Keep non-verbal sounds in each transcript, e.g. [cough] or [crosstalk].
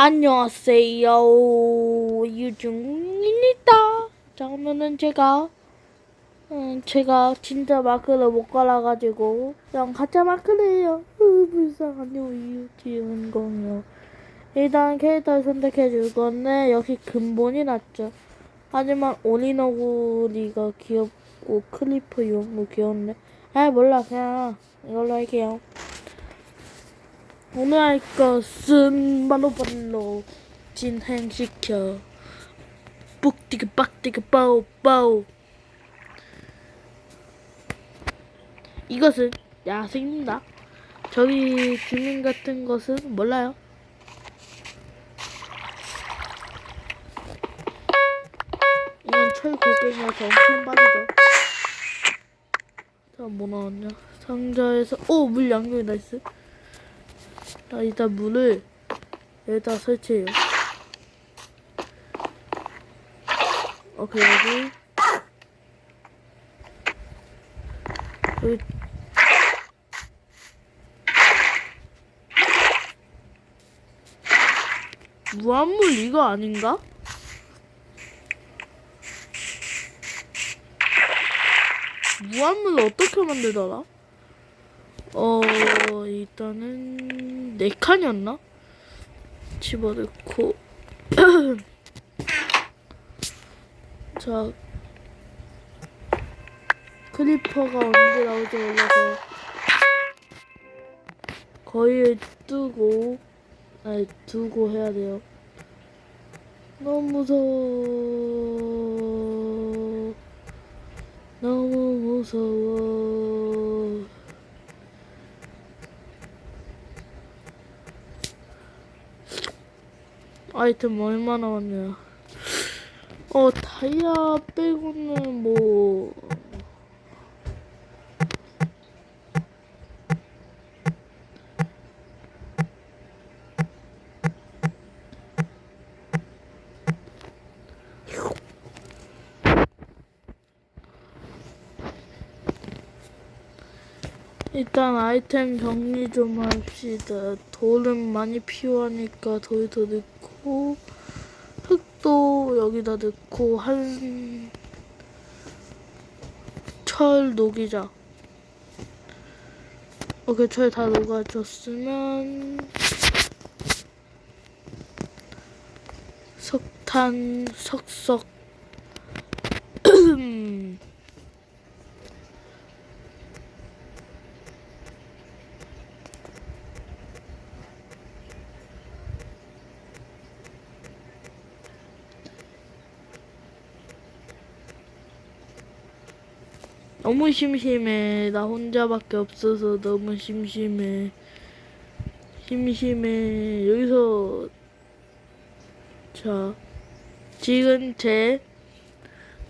안녕하세요. 유중입니다. 자 오늘은 제가 음, 제가 진짜 마크를 못 갈아가지고 그냥 가짜 마크래요. 으, 불쌍하네요 이유지은공요. 일단 캐릭터를 선택해 줄 건데 역시 근본이 낫죠. 하지만 오리너구리가 귀엽고 클리프 용도 귀엽네 아 몰라. 그냥 이걸로 할게요 오늘 할 것은 바로 바로 진행시켜. 뿍디기 빡디기 빠오 빠오. 이것은 야생입니다. 저기 주민 같은 것은 몰라요. 이건 철고갱이라서 엄청 빠르죠. 자뭐 나왔냐? 상자에서 오물 양념이 나이스 자, 일단 물을 여기다 설치해요. 여기. 여기. 무한물 이거 아닌가? 무한물 어떻게 만들더라? 어 일단은 네 칸이었나? 집어넣고. [clears throat] 자 크리퍼가 언제 나올지 몰라서 거의 뜨고 아니 두고 해야 돼요. 너무 무서워. 너무 무서워 아이템 얼마 남았냐? 어 다이아 빼고는 뭐 일단 아이템 정리 좀 합시다. 돌은 많이 필요하니까 돌도 넣고 흙도 여기다 넣고 한 철 녹이자. 오케이 철다 녹아졌으면 석탄 석석 너무 심심해. 나 혼자밖에 없어서 너무 심심해. 심심해. 여기서 자 지금 제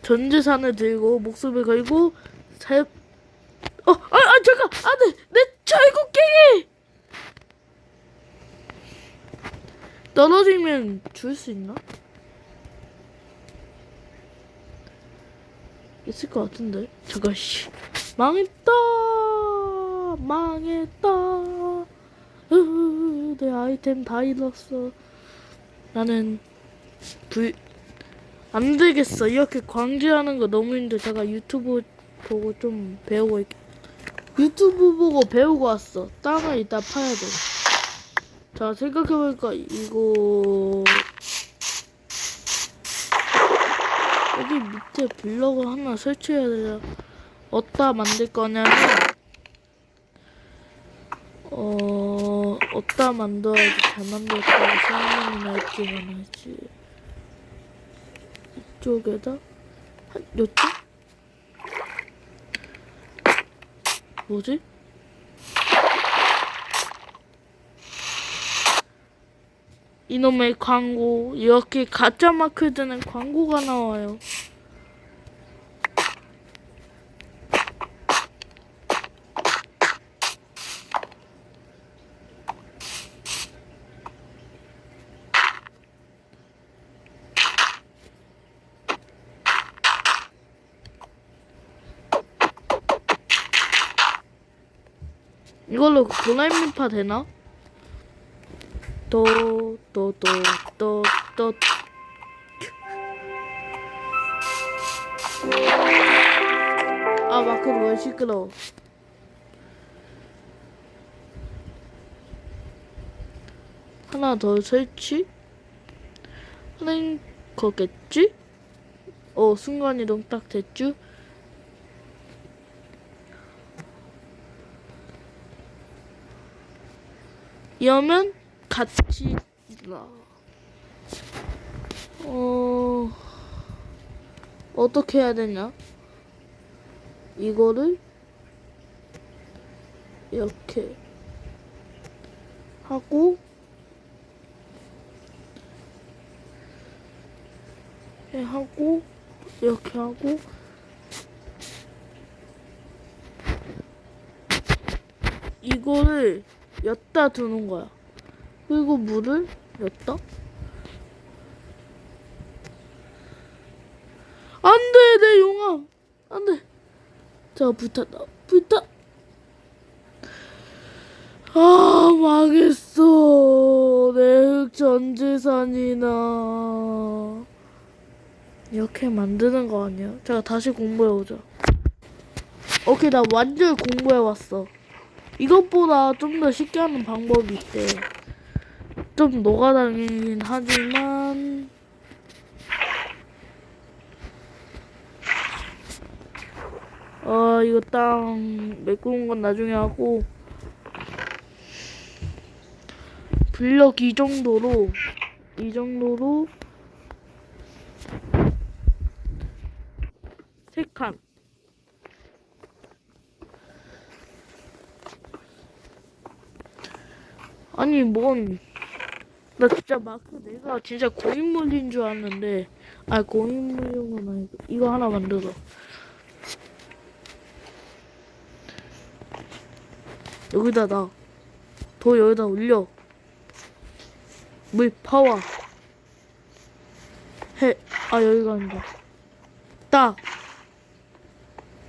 전재산을 들고 목숨을 걸고 잘 어, 아, 아, 잠깐, 안 돼, 내 철곡갱이 떨어지면 줄 수 있나? 있을 것 같은데. 잠깐, 씨. 망했다! 망했다! 으, 내 아이템 다 잃었어. 나는, 불, 안 되겠어. 이렇게 광질하는 거 너무 힘들어. 제가 유튜브 보고 좀 배우고 올게. 유튜브 보고 배우고 왔어. 땅을 이따 파야 돼. 자, 생각해보니까 이거 여기 밑에 블럭을 하나 설치해야 되잖아. 어디다 만들 거냐면, 어, 어디다 만들어야지 잘 만들었다고 생각이 날지만 하지. 이쪽에다? 한, 요쪽? 뭐지? 이놈의 광고 이렇게 가짜 마크 드는 광고가 나와요. 이걸로 도날미파 되나? 또또또또또 아 마크로 왜 시끄러워 하나 더 설치 하는 거겠지? 어 순간이동 딱 됐쥬? 이러면 같이 나. 어 어떻게 해야 되냐? 이거를 이렇게 하고 이렇게 하고 이렇게 하고 이거를 엿다 두는 거야. 그리고 물을 엿다. 안 돼, 내 용암. 안 돼. 자, 불탔다. 불타. 아, 망했어. 내 흑전 재산이나. 이렇게 만드는 거 아니야? 제가 다시 공부해보자. 오케이, 나 완전 공부해왔어. 이것보다 좀 더 쉽게 하는 방법이 있대. 좀 녹아다니긴 하지만 아 이거 땅 메꾸는 건 나중에 하고 블럭 이 정도로 이 정도로 세 칸. 아니 뭔 나 진짜 마크 내가 진짜 고인물인 줄 알았는데 아 고인물용은 아니고 이거 하나 만들어 여기다 놔. 도 여기다 올려. 물 파워. 해. 아 여기가 아니다. 딱.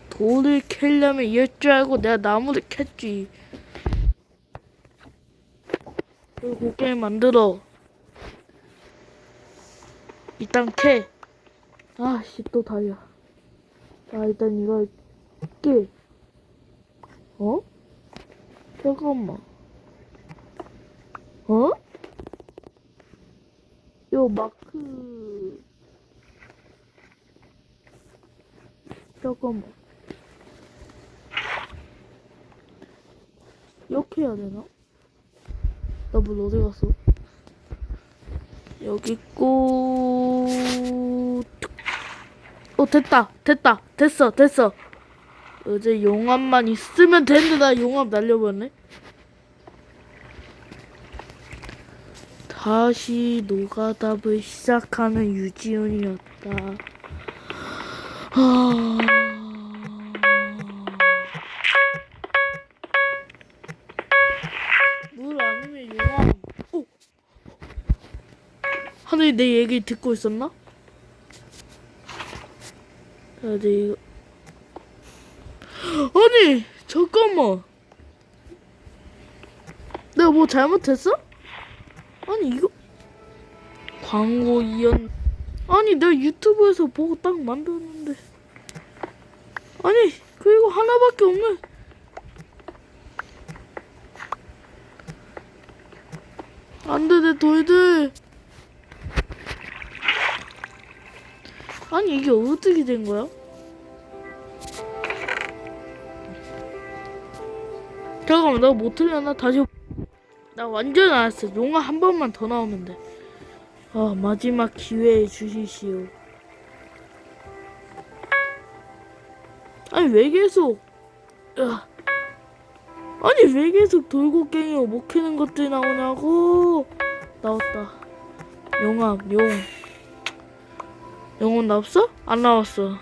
돌을 캐려면 이럴 줄 알고 내가 나무를 캤지. 그리고 곱게 만들어. 일단 캐. 아씨 또 다이아. 아 일단 이거 깨. 어? 잠깐만. 어? 요 마크. 잠깐만. 이렇게 해야 되나? 나 물 어디 갔어? 여기 있고. 어, 됐다. 됐다. 됐어. 됐어. 어제 용암만 있으면 되는데 나 용암 날려버렸네. 다시 노가답을 시작하는 유지훈이었다. 하... 하늘이 내 얘기 듣고 있었나? 자, 이제 이거. [gasps] 아니 잠깐만 내가 뭐 잘못했어? 아니 이거 광고 이연 아니 내가 유튜브에서 보고 딱 만들었는데 아니 그리고 하나밖에 없네 안돼 내 돌들 아니 이게 어떻게 된 거야? 잠깐만 나 못 틀렸나? 다시 나 완전 알았어 용화 한 번만 더 나오면 돼아 마지막 기회 주시시오 아니 왜 계속 야. 아니 왜 계속 돌고갱이로 못 캐는 것들이 나오냐고 나왔다 용암 용 용은 나왔어? 안 나왔어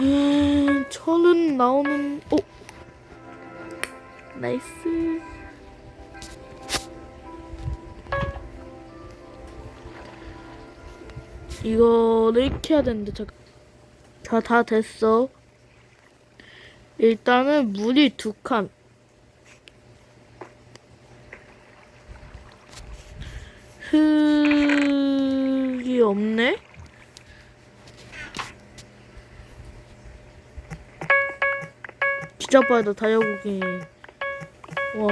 음, 천은 나오는 오 나이스 이거를 해야 되는데 잠깐 자, 다 됐어. 일단은 물이 두 칸. 흙이 없네? 진짜 빠르다, 다이아고기. 와.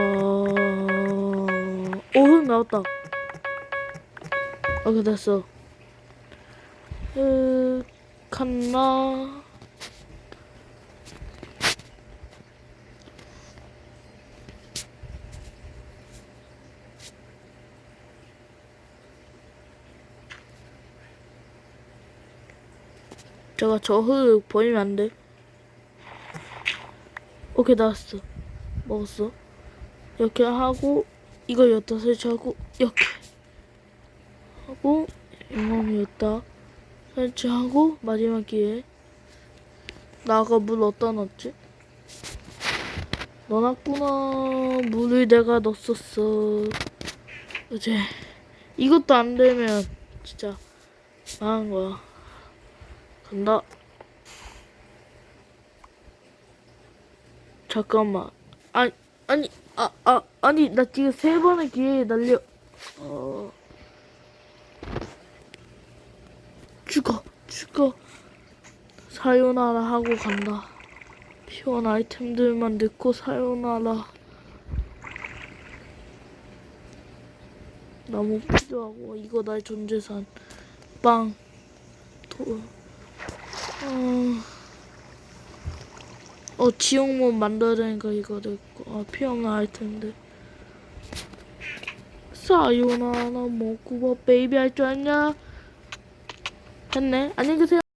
오, 흙 나왔다. 아, 그 됐어. 흙, 칸나. 제가 저흙 보이면 안 돼. 오케이, 나왔어. 먹었어. 이렇게 하고, 이걸 여기다 설치하고, 이렇게. 하고, 잇몸이 여기다 설치하고, 마지막 기회. 나 아까 물 어디다 넣었지? 넣어놨구나. 물을 내가 넣었었어. 이제, 이것도 안 되면, 진짜, 망한 거야. 간다. 잠깐만. 아니, 아니, 아, 아, 아니, 나 지금 세 번의 기회에 날려. 어. 죽어, 죽어. 사요나라 하고 간다. 필요한 아이템들만 넣고 사요나라. 너무 필요하고, 이거 나의 존재산. 빵. 도, 어, 어 지옥문 만들어야 되니까 이거 됐고. 아 필요없는 아이템들 사요나라 먹고 뭐 베이비 할 줄 아냐? 했네. 안녕히 계세요